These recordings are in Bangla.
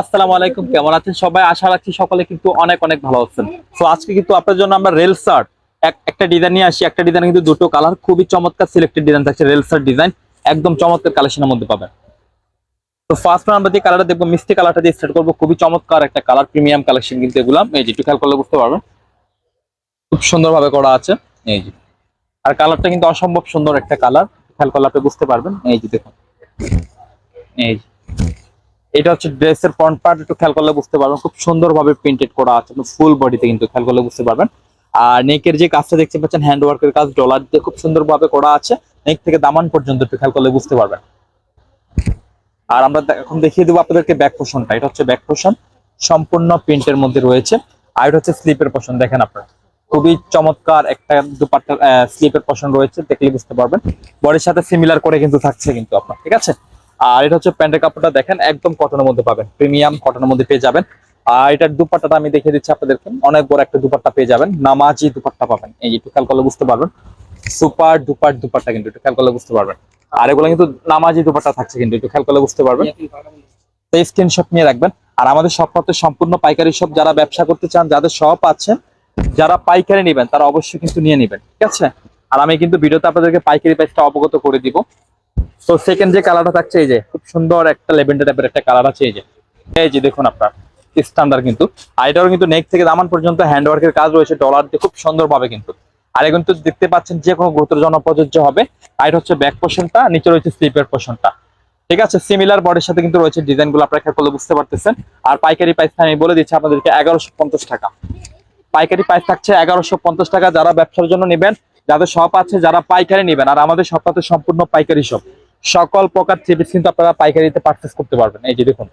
আসসালামু আলাইকুম, কেমন আছেন সবাই? আশা রাখছি সকলে কিন্তু অনেক অনেক ভালো আছেন। তো আজকে কিন্তু আপনার জন্য আমরা রেল শার্ট একটা ডিজাইন নিয়ে আসি। একটা ডিজাইন কিন্তু দুটো কালার খুবই চমৎকার সিলেক্টেড ডিজাইন থাকছে রেল শার্ট ডিজাইন একদম চমৎকার কালেকশনের মধ্যে পাবেন। তো ফার্স্ট আমরা যে কালারটা দেখব, মিষ্টি কালারটা দিয়ে স্টার্ট করব। খুবই চমৎকার একটা কালার প্রিমিয়াম কালেকশন কিন্তু এগুলো। এই যে, একটু খেয়াল করলে বুঝতে পারবেন। খুব সুন্দরভাবে করা আছে। এই যে, আর কালারটা কিন্তু অসম্ভব সুন্দর একটা কালার খেয়াল করলে আপনি বুঝতে পারবেন। এই যে, দেখুন। এই যে এটা হচ্ছে ড্রেসের ফ্রন্ট পার্ট একটু খেয়াল করলে বুঝতে পারবেন। খুব সুন্দরভাবে প্রিন্টেড করা আছে ফুল বডিতে কিন্তু খেয়াল করলে বুঝতে পারবেন। আর নেকের যে কাজটা দেখতে পাচ্ছেন হ্যান্ড ওয়ার্কের কাজ ডলার দিয়ে খুব সুন্দরভাবে করা আছে। নেক থেকে দামান পর্যন্ত একটু খেয়াল করলে বুঝতে পারবেন। আর আমরা এখন দেখিয়ে দেবো আপনাদেরকে ব্যাক পোষণটা এটা হচ্ছে ব্যাক পোষণ সম্পূর্ণ প্রিন্টের মধ্যে রয়েছে। আর এটা হচ্ছে স্লিপের পোষণ দেখেন আপনারা। খুবই চমৎকার একটা দুপাট্টার স্লিপের পোষণ রয়েছে, দেখলে বুঝতে পারবেন। বডির সাথে সিমিলার করে কিন্তু থাকছে কিন্তু আপনার, ঠিক আছে? আর এটা হচ্ছে প্যান্টের কাপড়টা দেখেন, একদম কটনের মধ্যে পাবেন। প্রিমিয়াম কটনের মধ্যে পেয়ে যাবেন। আর এটার দুপাট্টাটা আমি দেখিয়ে দিচ্ছি আপনাদেরকে। অনেক বড় একটা দুপাট্টা পেয়ে যাবেন। নামাজি দুপাট্টা পাবেন। এই একটু খেয়াল করলে বুঝতে পারবেন। সুপার দুপার দুপাট্টা কিন্তু একটু খেয়াল করলে বুঝতে পারবেন। আর এগুলো কিন্তু নামাজি দুপাট্টা থাকছে কিন্তু, একটু খেয়াল করলে বুঝতে পারবেন। এই স্ক্রিনশট নিয়ে রাখবেন। আর আমাদের সব হচ্ছে সম্পূর্ণ পাইকারি সব যারা ব্যবসা করতে চান, যাদের সব আছে, যারা পাইকারি নেবেন, তারা অবশ্যই কিন্তু নিয়ে নেবেন। ঠিক আছে? আর আমি কিন্তু ভিডিওতে আপনাদেরকে পাইকারি প্রাইসটা অবগত করে দিব। তো সেকেন্ড যে কালারটা থাকছে, এই যে খুব সুন্দর একটা লেভেন্ডার টাইপের একটা কালার আছে, এই যে। এই যে দেখুন আপনার স্ট্যান্ডার্ড কিন্তু। এটারও কিন্তু নেক থেকে দামান পর্যন্ত হ্যান্ড ওয়ার্কের কাজ রয়েছে ডলার দিয়ে খুব সুন্দরভাবে কিন্তু। আর এখন তো দেখতে পাচ্ছেন যে কোনো গুরুত্বের জন্য প্রযোজ্য হবে। আর হচ্ছে ব্যাক পোর্শনটা নিচে রয়েছে স্লিপের পোর্শনটা ঠিক আছে? সিমিলার বডির সাথে কিন্তু রয়েছে ডিজাইনগুলো, আপনারা খেয়াল করলে বুঝতে পারতেছেন। আর পাইকারি প্রাইস আমি বলে দিচ্ছি আপনাদেরকে, এগারোশো পঞ্চাশ টাকা। পাইকারি প্রাইস থাকছে এগারোশো পঞ্চাশ টাকা, যারা ব্যবসার জন্য নেবেন, যাদের শপ আছে, যারা পাইকারি নেবেন। আর আমাদের শপটাতে সম্পূর্ণ পাইকারি শপ সকল প্রকার থ্রি কিন্তু আপনারা পাইকারিতে পারচেস করতে পারবেন। এই যে দেখুন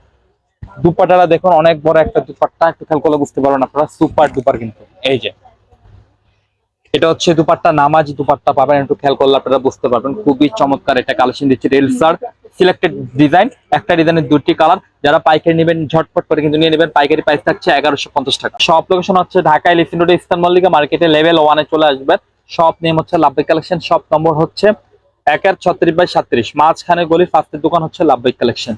দুপাটারা দেখুন, অনেক বড় একটা দুপাট্টা। একটু খেয়াল করলে বুঝতে পারবেন আপনারা সুপার দুপার কিন্তু। এই যে, এটা হচ্ছে দুপাট্টা, নামাজি দুপাট্টা পাবেন। একটু খেয়াল করলে আপনারা বুঝতে পারবেন। খুবই চমৎকার এটা কালেকশন দিচ্ছে রেল সার সিলেক্টেড ডিজাইন একটা ডিজাইনের দুটি কালার যারা পাইকারি নেবেন, ঝটপট করে কিন্তু নিয়ে নেবেন। পাইকারি প্রাইস থাকছে এগারোশো পঞ্চাশ টাকা। সব লোকেশন হচ্ছে ঢাকা এলিফেন্ট রোড ইস্তান মল্লিকা মার্কেটে লেভেল ওয়ানে চলে আসবেন। সব নেম হচ্ছে লাভবিক কালেকশন সব নম্বর হচ্ছে একের ছত্রিশ বাই সাত্রিশ। মাঝখানে গলির ফার্স্টের দোকান হচ্ছে লাভবাই কালেকশন।